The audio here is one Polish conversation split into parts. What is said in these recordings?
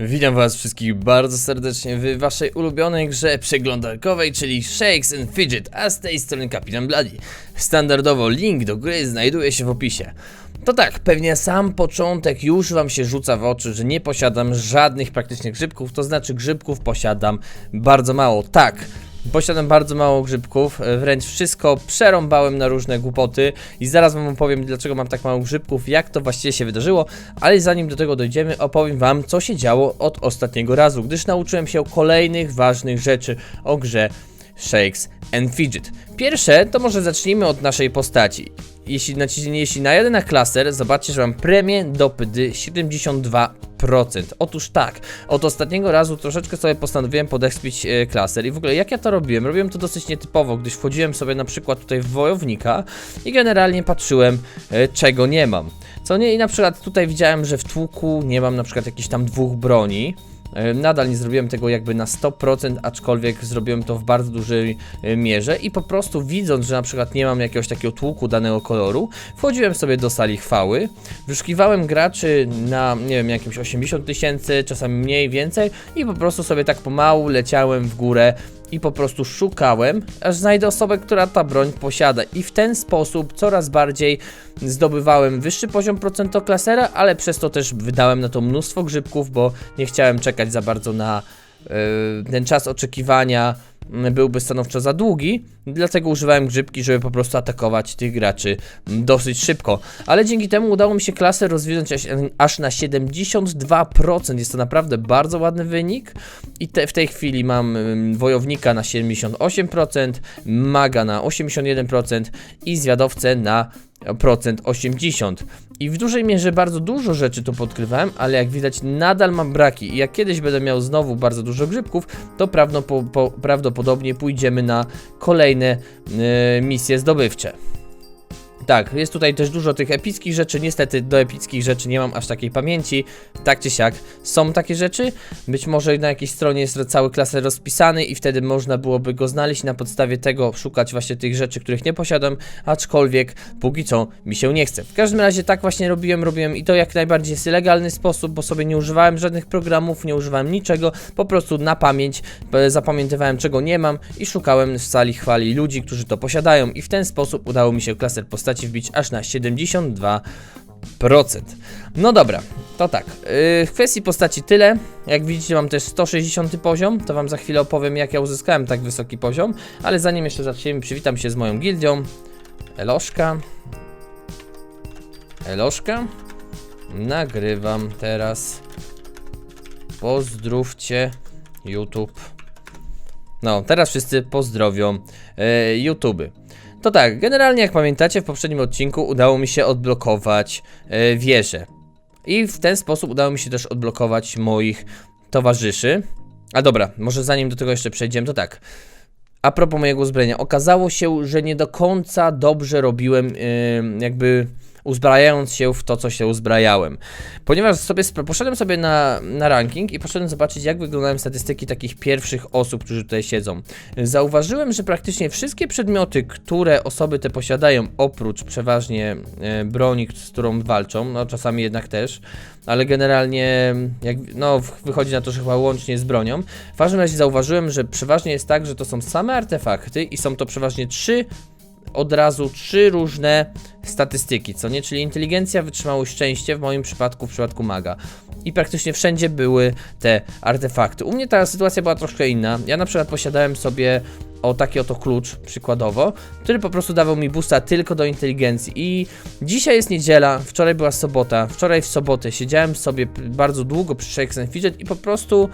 Witam was wszystkich bardzo serdecznie w waszej ulubionej grze przeglądarkowej, czyli Shakes and Fidget, a z tej strony Kapitan Bloody. Standardowo link do gry znajduje się w opisie. To tak, pewnie sam początek już wam się rzuca w oczy, że nie posiadam żadnych praktycznie grzybków, to znaczy grzybków posiadam bardzo mało. Tak, Posiadam bardzo mało grzybków, e, wręcz wszystko przerąbałem na różne głupoty i zaraz wam opowiem dlaczego mam tak mało grzybków, jak to właściwie się wydarzyło, ale zanim do tego dojdziemy opowiem wam co się działo od ostatniego razu, gdyż nauczyłem się kolejnych ważnych rzeczy o grze Shakes and Fidget. Pierwsze to może zacznijmy od naszej postaci. Jeśli, naciśnij- jeśli najadę na klaser, zobaczcie, że mam premię dopyty 72%. Otóż tak, od ostatniego razu troszeczkę sobie postanowiłem podekspić e, klaser i w ogóle jak ja to robiłem? Robiłem to dosyć nietypowo, gdyż wchodziłem sobie na przykład tutaj w wojownika i generalnie patrzyłem e, czego nie mam. Co nie i na przykład tutaj widziałem, że w tłuku nie mam na przykład jakichś tam dwóch broni. E, Nadal nie zrobiłem tego jakby na 100%, aczkolwiek zrobiłem to w bardzo dużej e, mierze i po prostu widząc, że na przykład nie mam jakiegoś takiego tłuku danego koloru, wchodziłem sobie do sali chwały, wyszukiwałem graczy na, nie wiem, jakimś 80 tysięcy, czasami mniej, więcej i po prostu sobie tak pomału leciałem w górę i po prostu szukałem, aż znajdę osobę, która ta broń posiada. I w ten sposób coraz bardziej zdobywałem wyższy poziom procentoklasera, ale przez to też wydałem na to mnóstwo grzybków, bo nie chciałem czekać za bardzo na yy, ten czas oczekiwania byłby stanowczo za długi, dlatego używałem grzybki, żeby po prostu atakować tych graczy dosyć szybko. Ale dzięki temu udało mi się klasę rozwinąć aż, na 72%. Jest to naprawdę bardzo ładny wynik. I te, w tej chwili mam wojownika na 78%, maga na 81% i zwiadowcę na procent 80. I w dużej mierze bardzo dużo rzeczy tu podkrywałem, ale jak widać nadal mam braki i jak kiedyś będę miał znowu bardzo dużo grzybków, to prawdopodobnie pójdziemy na kolejne yy, misje zdobywcze. Tak, jest tutaj też dużo tych epickich rzeczy. Niestety do epickich rzeczy nie mam aż takiej pamięci. Tak czy siak są takie rzeczy. Być może na jakiejś stronie jest cały klaser rozpisany i wtedy można byłoby go znaleźć na podstawie tego szukać właśnie tych rzeczy, których nie posiadam, aczkolwiek póki co mi się nie chce. W każdym razie tak właśnie robiłem, robiłem i to jak najbardziej jest legalny sposób, bo sobie nie używałem żadnych programów, nie używałem niczego, po prostu na pamięć e, zapamiętywałem czego nie mam i szukałem w sali chwali ludzi, którzy to posiadają i w ten sposób udało mi się klaser postaci wbić aż na 72%. No dobra, to tak. Yy, w kwestii postaci tyle. Jak widzicie, mam też 160 poziom. To Wam za chwilę opowiem, jak ja uzyskałem tak wysoki poziom. Ale zanim jeszcze zaczniemy, przywitam się z moją gildią. Eloszka. Eloszka. Nagrywam teraz. Pozdrówcie YouTube. No, teraz wszyscy pozdrowią e, YouTube. To tak, generalnie jak pamiętacie, w poprzednim odcinku udało mi się odblokować e, wieżę. I w ten sposób udało mi się też odblokować moich towarzyszy. A dobra, może zanim do tego jeszcze przejdziemy, to tak. A propos mojego uzbrojenia, okazało się, że nie do końca dobrze robiłem, yy, jakby uzbrajając się w to, co się uzbrajałem. Ponieważ sobie poszedłem sobie na, na ranking i poszedłem zobaczyć, jak wyglądają statystyki takich pierwszych osób, którzy tutaj siedzą. Zauważyłem, że praktycznie wszystkie przedmioty, które osoby te posiadają, oprócz przeważnie e, broni, z którą walczą, no czasami jednak też, ale generalnie jak, no, wychodzi na to, że chyba łącznie z bronią. W każdym razie zauważyłem, że przeważnie jest tak, że to są same artefakty i są to przeważnie trzy od razu trzy różne statystyki, co nie? Czyli inteligencja, wytrzymałość, szczęście, w moim przypadku, w przypadku maga. I praktycznie wszędzie były te artefakty. U mnie ta sytuacja była troszkę inna. Ja na przykład posiadałem sobie o taki oto klucz, przykładowo, który po prostu dawał mi boosta tylko do inteligencji. I dzisiaj jest niedziela, wczoraj była sobota, wczoraj w sobotę siedziałem sobie bardzo długo przy Shakes Fidget i po prostu...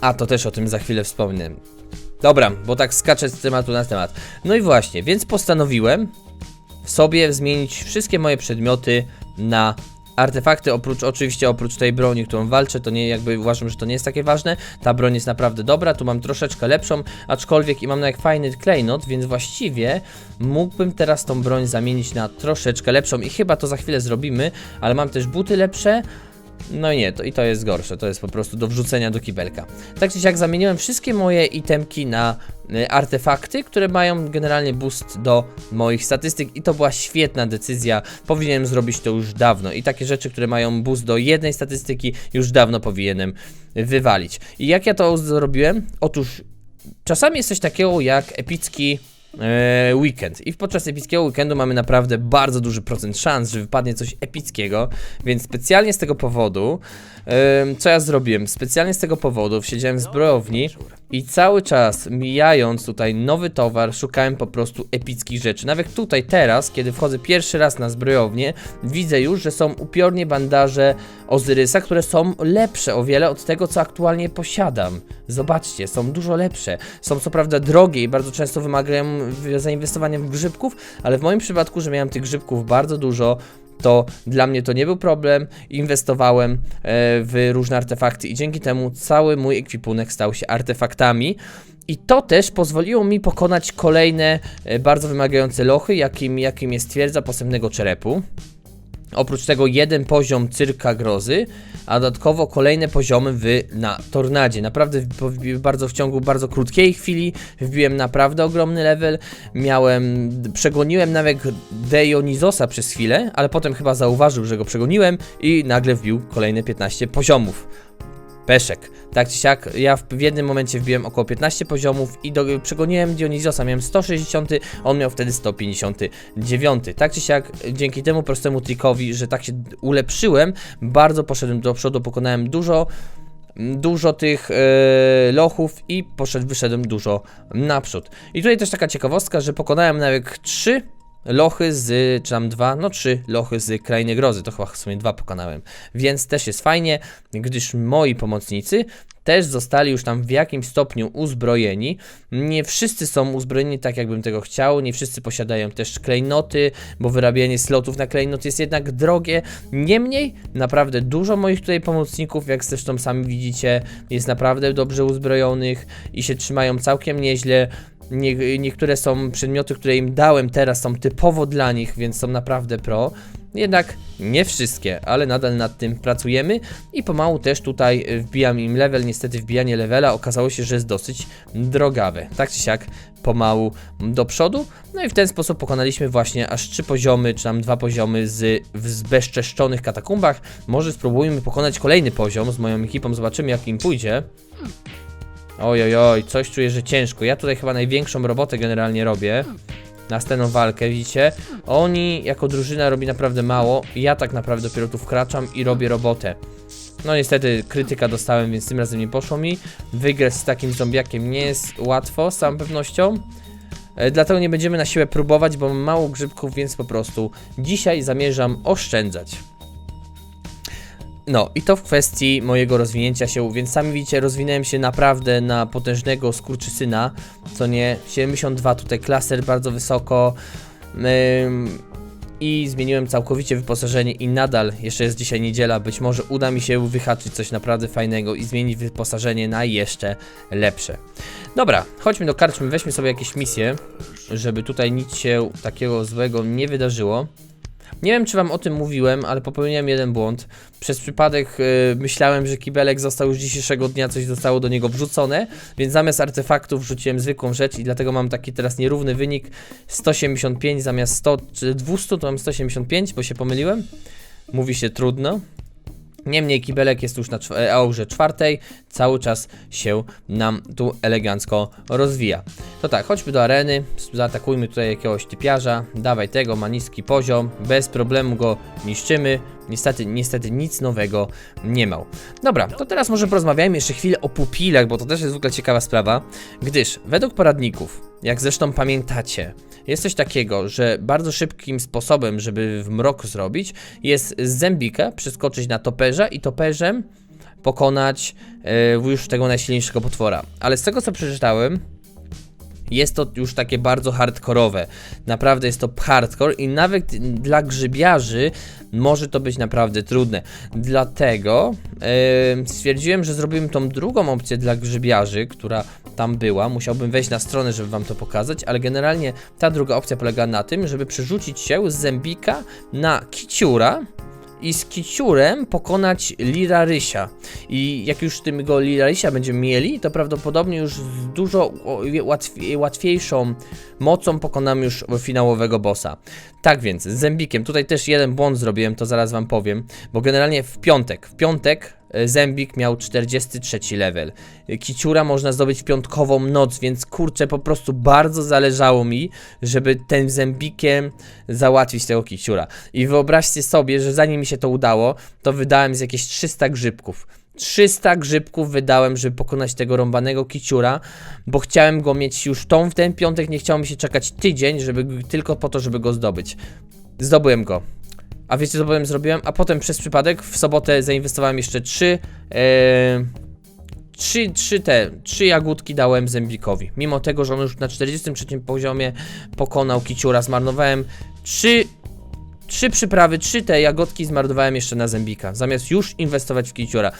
A, to też o tym za chwilę wspomnę. Dobra, bo tak skaczę z tematu na temat. No i właśnie, więc postanowiłem sobie zmienić wszystkie moje przedmioty na artefakty, oprócz oczywiście oprócz tej broni, którą walczę, to nie jakby uważam, że to nie jest takie ważne. Ta broń jest naprawdę dobra, tu mam troszeczkę lepszą, aczkolwiek i mam na jak fajny klejnot, więc właściwie mógłbym teraz tą broń zamienić na troszeczkę lepszą i chyba to za chwilę zrobimy, ale mam też buty lepsze, No nie, to i to jest gorsze, to jest po prostu do wrzucenia do kibelka. Tak czy siak zamieniłem wszystkie moje itemki na y, artefakty, które mają generalnie boost do moich statystyk i to była świetna decyzja. Powinienem zrobić to już dawno i takie rzeczy, które mają boost do jednej statystyki już dawno powinienem wywalić. I jak ja to zrobiłem? Otóż czasami jest coś takiego jak epicki weekend. I podczas epickiego weekendu mamy naprawdę bardzo duży procent szans, że wypadnie coś epickiego, więc specjalnie z tego powodu, co ja zrobiłem? Specjalnie z tego powodu siedziałem w zbrojowni i cały czas mijając tutaj nowy towar, szukałem po prostu epickich rzeczy. Nawet tutaj teraz, kiedy wchodzę pierwszy raz na zbrojownię, widzę już, że są upiornie bandaże Ozyrysa, które są lepsze o wiele od tego, co aktualnie posiadam. Zobaczcie, są dużo lepsze. Są co prawda drogie i bardzo często wymagają zainwestowania w grzybków, ale w moim przypadku, że miałem tych grzybków bardzo dużo, to dla mnie to nie był problem. Inwestowałem e, w różne artefakty i dzięki temu cały mój ekwipunek stał się artefaktami. I to też pozwoliło mi pokonać kolejne e, bardzo wymagające lochy, jakim, jakim jest twierdza posępnego czerepu. Oprócz tego jeden poziom cyrka grozy, a dodatkowo kolejne poziomy w, na tornadzie. Naprawdę w- bardzo w ciągu bardzo krótkiej chwili, wbiłem naprawdę ogromny level. Miałem, przegoniłem nawet Dionizosa przez chwilę, ale potem chyba zauważył, że go przegoniłem i nagle wbił kolejne 15 poziomów. Peszek. Tak czy siak, ja w, w jednym momencie wbiłem około 15 poziomów i do, przegoniłem Dionizosa, miałem 160, on miał wtedy 159. Tak czy siak, dzięki temu prostemu trikowi, że tak się ulepszyłem, bardzo poszedłem do przodu, pokonałem dużo dużo tych e, lochów i poszedł, wyszedłem dużo naprzód. I tutaj też taka ciekawostka, że pokonałem nawet 3 lochy z, czy tam dwa, no trzy lochy z Krainy Grozy, to chyba w sumie dwa pokonałem, więc też jest fajnie, gdyż moi pomocnicy też zostali już tam w jakimś stopniu uzbrojeni. Nie wszyscy są uzbrojeni tak, jakbym tego chciał, nie wszyscy posiadają też klejnoty, bo wyrabianie slotów na klejnot jest jednak drogie. Niemniej, naprawdę dużo moich tutaj pomocników, jak zresztą sami widzicie, jest naprawdę dobrze uzbrojonych i się trzymają całkiem nieźle. Nie, niektóre są przedmioty, które im dałem teraz, są typowo dla nich, więc są naprawdę pro. Jednak nie wszystkie, ale nadal nad tym pracujemy i pomału też tutaj y, wbijam im level. Niestety wbijanie levela okazało się, że jest dosyć drogawe. Tak czy siak pomału do przodu. No i w ten sposób pokonaliśmy właśnie aż trzy poziomy, czy tam dwa poziomy z w zbezczeszczonych katakumbach. Może spróbujmy pokonać kolejny poziom z moją ekipą, zobaczymy jak im pójdzie. Oj, oj, oj, coś czuję, że ciężko. Ja tutaj chyba największą robotę generalnie robię. Następną walkę, widzicie? Oni jako drużyna robi naprawdę mało. Ja tak naprawdę dopiero tu wkraczam i robię robotę. No niestety krytyka dostałem, więc tym razem nie poszło mi. Wygrać z takim zombiakiem nie jest łatwo, z całą pewnością. E, Dlatego nie będziemy na siłę próbować, bo mam mało grzybków, więc po prostu dzisiaj zamierzam oszczędzać. No i to w kwestii mojego rozwinięcia się, więc sami widzicie, rozwinąłem się naprawdę na potężnego skurczysyna, co nie, 72 tutaj klaser bardzo wysoko i zmieniłem całkowicie wyposażenie i nadal, jeszcze jest dzisiaj niedziela, być może uda mi się wyhaczyć coś naprawdę fajnego i zmienić wyposażenie na jeszcze lepsze. Dobra, chodźmy do karczmy, weźmy sobie jakieś misje, żeby tutaj nic się takiego złego nie wydarzyło. Nie wiem, czy wam o tym mówiłem, ale popełniłem jeden błąd. Przez przypadek y, myślałem, że kibelek został już dzisiejszego dnia, coś zostało do niego wrzucone, więc zamiast artefaktów wrzuciłem zwykłą rzecz i dlatego mam taki teraz nierówny wynik 175 zamiast 100 czy 200, to mam 175, bo się pomyliłem. Mówi się trudno. Niemniej kibelek jest już na e, aurze czwartej, cały czas się nam tu elegancko rozwija. To tak, chodźmy do areny, zaatakujmy tutaj jakiegoś typiarza, dawaj tego, ma niski poziom, bez problemu go niszczymy. Niestety, niestety nic nowego nie miał. Dobra, to teraz może porozmawiajmy jeszcze chwilę o pupilach, bo to też jest w ogóle ciekawa sprawa, gdyż według poradników, jak zresztą pamiętacie, jest coś takiego, że bardzo szybkim sposobem, żeby w mrok zrobić, jest z zębika przeskoczyć na toperza i toperzem pokonać e, już tego najsilniejszego potwora. Ale z tego co przeczytałem, jest to już takie bardzo hardkorowe. Naprawdę jest to hardcore i nawet dla grzybiarzy może to być naprawdę trudne. Dlatego em, stwierdziłem, że zrobimy tą drugą opcję dla grzybiarzy, która tam była. Musiałbym wejść na stronę, żeby wam to pokazać, ale generalnie ta druga opcja polega na tym, żeby przerzucić się z zębika na kiciura i z kiciurem pokonać Lirarysia. I jak już tego Lirarysia będziemy mieli, to prawdopodobnie już z dużo łatwiej, łatwiejszą mocą pokonamy już finałowego bossa. Tak więc, z Zembikiem, tutaj też jeden błąd zrobiłem, to zaraz wam powiem, bo generalnie w piątek, w piątek e, Zembik miał 43 level. E, Kiciura można zdobyć w piątkową noc, więc kurczę, po prostu bardzo zależało mi, żeby tym Zembikiem załatwić tego Kiciura. I wyobraźcie sobie, że zanim mi się to udało, to wydałem z jakieś 300 grzybków. 300 grzybków wydałem, żeby pokonać tego rąbanego kiciura, bo chciałem go mieć już tą w ten piątek, nie chciało mi się czekać tydzień, żeby tylko po to, żeby go zdobyć. Zdobyłem go. A wiecie co potem zrobiłem? A potem przez przypadek w sobotę zainwestowałem jeszcze 3 e, trzy, trzy te, trzy jagódki dałem Zembikowi. Mimo tego, że on już na 43 poziomie pokonał kiciura, zmarnowałem 3 Trzy przyprawy, trzy te jagodki zmarnowałem jeszcze na zębika, zamiast już inwestować w kiciora.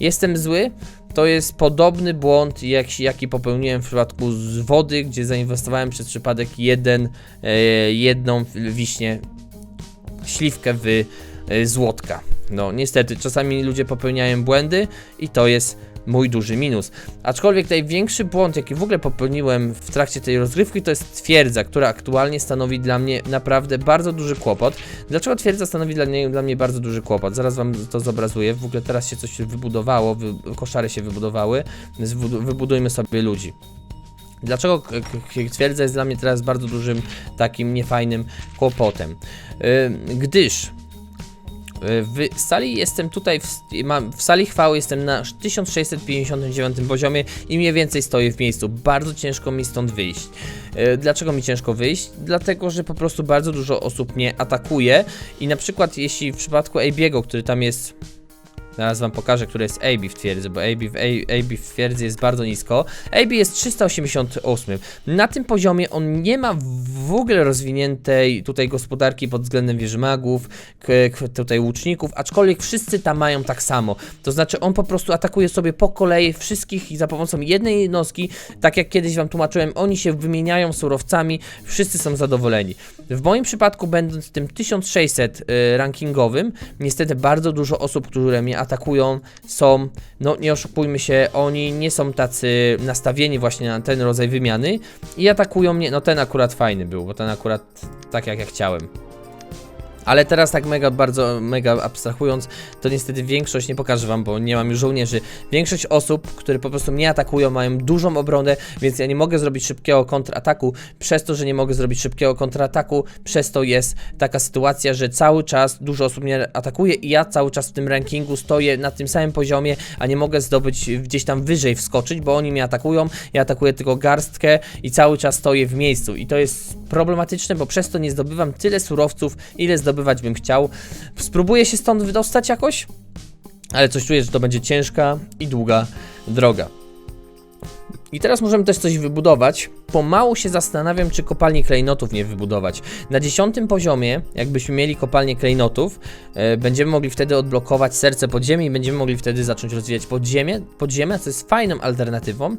Jestem zły, to jest podobny błąd, jak, jaki popełniłem w przypadku z wody, gdzie zainwestowałem przez przypadek jeden, e, jedną wiśnię, śliwkę w e, złotka. No niestety, czasami ludzie popełniają błędy i to jest mój duży minus. Aczkolwiek największy błąd, jaki w ogóle popełniłem w trakcie tej rozgrywki, to jest twierdza, która aktualnie stanowi dla mnie naprawdę bardzo duży kłopot. Dlaczego twierdza stanowi dla mnie, dla mnie bardzo duży kłopot? Zaraz wam to zobrazuję. W ogóle teraz się coś wybudowało, wy, koszary się wybudowały. Wybudujmy sobie ludzi. Dlaczego twierdza jest dla mnie teraz bardzo dużym, takim niefajnym kłopotem? Yy, gdyż w sali jestem tutaj, w, sali chwały jestem na 1659 poziomie i mniej więcej stoję w miejscu. Bardzo ciężko mi stąd wyjść. E, Dlaczego mi ciężko wyjść? Dlatego, że po prostu bardzo dużo osób mnie atakuje i na przykład jeśli w przypadku Abiego, który tam jest Zaraz wam pokażę, który jest AB w twierdzy, bo AB w, AB w twierdzy jest bardzo nisko. AB jest 388. Na tym poziomie on nie ma w ogóle rozwiniętej tutaj gospodarki pod względem wieży magów, tutaj łuczników, aczkolwiek wszyscy tam mają tak samo. To znaczy on po prostu atakuje sobie po kolei wszystkich i za pomocą jednej jednostki, tak jak kiedyś wam tłumaczyłem, oni się wymieniają surowcami, wszyscy są zadowoleni. W moim przypadku, będąc tym 1600 y, rankingowym, niestety bardzo dużo osób, które mnie atakują, są, no nie oszukujmy się, oni nie są tacy nastawieni właśnie na ten rodzaj wymiany i atakują mnie, no ten akurat fajny był, bo ten akurat tak jak ja chciałem. Ale teraz tak mega, bardzo mega abstrahując, to niestety większość, nie pokażę wam, bo nie mam już żołnierzy, większość osób, które po prostu mnie atakują, mają dużą obronę, więc ja nie mogę zrobić szybkiego kontrataku. Przez to, że nie mogę zrobić szybkiego kontrataku, przez to jest taka sytuacja, że cały czas dużo osób mnie atakuje i ja cały czas w tym rankingu stoję na tym samym poziomie, a nie mogę zdobyć gdzieś tam wyżej wskoczyć, bo oni mnie atakują, ja atakuję tylko garstkę i cały czas stoję w miejscu i to jest problematyczne, bo przez to nie zdobywam tyle surowców, ile zdobywać bym chciał. Spróbuję się stąd wydostać jakoś, ale coś czuję, że to będzie ciężka i długa droga. I teraz możemy też coś wybudować. Pomału się zastanawiam, czy kopalni klejnotów nie wybudować. Na dziesiątym poziomie, jakbyśmy mieli kopalnię klejnotów, e, będziemy mogli wtedy odblokować serce podziemi i będziemy mogli wtedy zacząć rozwijać podziemie, podziemia, co jest fajną alternatywą.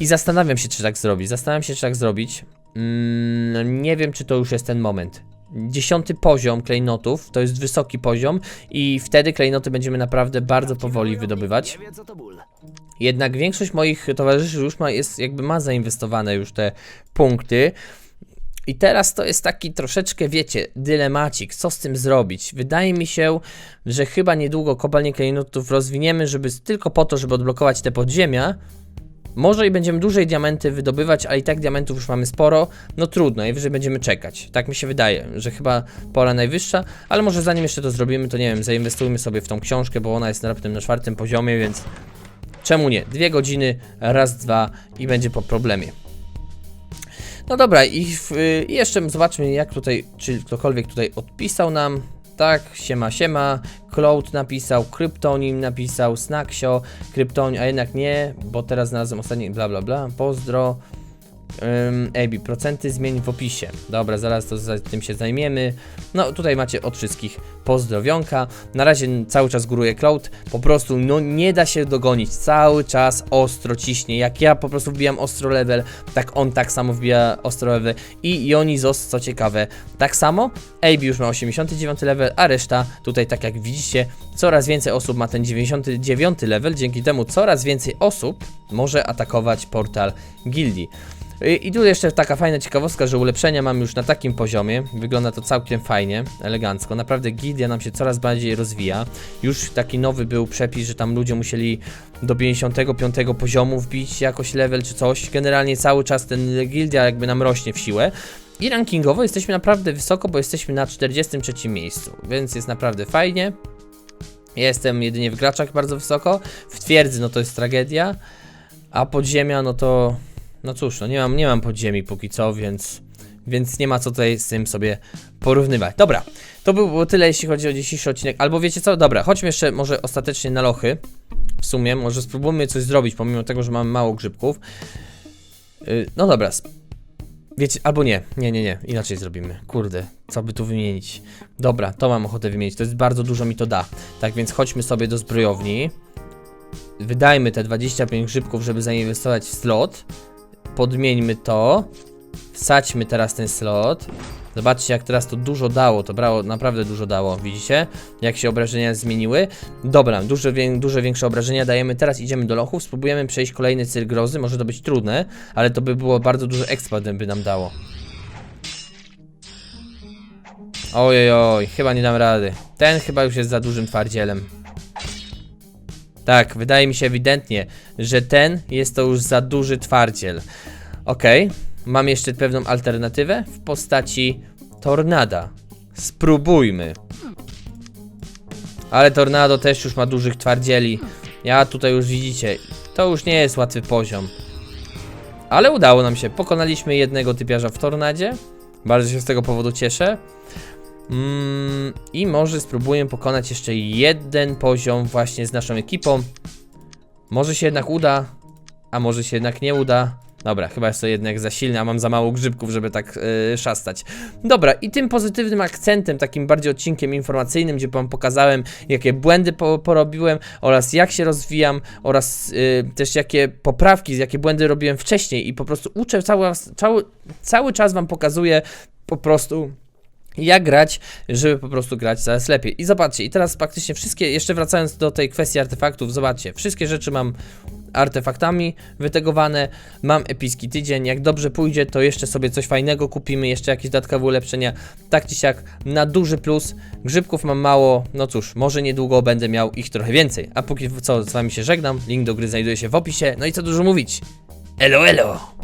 I zastanawiam się, czy tak zrobić. Zastanawiam się, czy tak zrobić. Mm, nie wiem, czy to już jest ten moment. Dziesiąty poziom klejnotów to jest wysoki poziom i wtedy klejnoty będziemy naprawdę bardzo powoli wydobywać. Jednak większość moich towarzyszy już ma, jest, jakby ma zainwestowane już te punkty. I teraz to jest taki troszeczkę, wiecie, dylemacik, co z tym zrobić. Wydaje mi się, że chyba niedługo kopalnię klejnotów rozwiniemy, żeby tylko po to, żeby odblokować te podziemia. Może i będziemy dłużej diamenty wydobywać, ale i tak diamentów już mamy sporo. No trudno, najwyżej będziemy czekać. Tak mi się wydaje, że chyba pora najwyższa, ale może zanim jeszcze to zrobimy, to nie wiem, zainwestujmy sobie w tą książkę, bo ona jest raptem na czwartym poziomie, więc czemu nie? Dwie godziny, raz, dwa i będzie po problemie. No dobra, i w, y, i jeszcze zobaczmy, jak tutaj, czy ktokolwiek tutaj odpisał nam. Tak, siema, siema. Cloud napisał, Kryptonim napisał, Snacksio, Kryptonim, a jednak nie, bo teraz znalazłem ostatni, bla bla bla. Pozdro. AB, procenty zmień w opisie. Dobra, zaraz to za tym się zajmiemy. No tutaj macie od wszystkich pozdrowionka. Na razie cały czas góruje Cloud. Po prostu no nie da się dogonić. Cały czas ostro ciśnie. Jak ja po prostu wbijam ostro level, tak on tak samo wbija ostro level. I Jonizos, co ciekawe, tak samo. AB już ma 89 level, a reszta tutaj tak jak widzicie, coraz więcej osób ma ten 99 level. Dzięki temu coraz więcej osób może atakować portal gildii. I tu jeszcze taka fajna ciekawostka, że ulepszenia mam już na takim poziomie. Wygląda to całkiem fajnie, elegancko. Naprawdę gildia nam się coraz bardziej rozwija. Już taki nowy był przepis, że tam ludzie musieli do 55 poziomu wbić jakoś level czy coś. Generalnie cały czas ten gildia jakby nam rośnie w siłę. I rankingowo jesteśmy naprawdę wysoko, bo jesteśmy na 43 miejscu, więc jest naprawdę fajnie. Jestem jedynie w graczach bardzo wysoko. W twierdzy no to jest tragedia. A podziemia no to no cóż, no nie mam, nie mam podziemi póki co, więc, więc nie ma co tutaj z tym sobie porównywać. Dobra, to by było tyle, jeśli chodzi o dzisiejszy odcinek. Albo wiecie co? Dobra, chodźmy jeszcze może ostatecznie na lochy. W sumie, może spróbujmy coś zrobić, pomimo tego, że mamy mało grzybków. Yy, no dobra, wiecie, albo nie, nie, nie, nie, inaczej zrobimy. Kurde, co by tu wymienić? Dobra, to mam ochotę wymienić, to jest bardzo dużo mi to da. Tak więc chodźmy sobie do zbrojowni. Wydajmy te 25 grzybków, żeby zainwestować w slot podmieńmy to. Wsadźmy teraz ten slot. Zobaczcie, jak teraz to dużo dało. To brało, naprawdę dużo dało. Widzicie? Jak się obrażenia zmieniły. Dobra, duże większe obrażenia dajemy. Teraz idziemy do lochów. Spróbujemy przejść kolejny cyrk grozy. Może to być trudne, ale to by było bardzo dużo expa, by nam dało. Ojej, oj, chyba nie dam rady. Ten chyba już jest za dużym twardzielem. Tak, wydaje mi się ewidentnie, że ten jest to już za duży twardziel. Okej, mam jeszcze pewną alternatywę w postaci tornada. Spróbujmy. Ale tornado też już ma dużych twardzieli. Ja tutaj już widzicie, to już nie jest łatwy poziom. Ale udało nam się. Pokonaliśmy jednego typiarza w tornadzie. Bardzo się z tego powodu cieszę. Mm, I może spróbuję pokonać jeszcze jeden poziom właśnie z naszą ekipą. Może się jednak uda, a może się jednak nie uda. Dobra, chyba jest to jednak za silne, a mam za mało grzybków, żeby tak yy, szastać. Dobra, i tym pozytywnym akcentem, takim bardziej odcinkiem informacyjnym, gdzie wam pokazałem, jakie błędy po, porobiłem oraz jak się rozwijam oraz yy, też jakie poprawki, jakie błędy robiłem wcześniej i po prostu uczę cały, cały, cały czas wam pokazuję po prostu jak grać, żeby po prostu grać coraz lepiej. I zobaczcie, i teraz praktycznie wszystkie, jeszcze wracając do tej kwestii artefaktów, zobaczcie, wszystkie rzeczy mam artefaktami wytegowane, mam epicki tydzień, jak dobrze pójdzie, to jeszcze sobie coś fajnego kupimy, jeszcze jakieś dodatkowe ulepszenia, tak czy siak, na duży plus, grzybków mam mało, no cóż, może niedługo będę miał ich trochę więcej, a póki co z wami się żegnam, link do gry znajduje się w opisie, no i co dużo mówić, elo elo!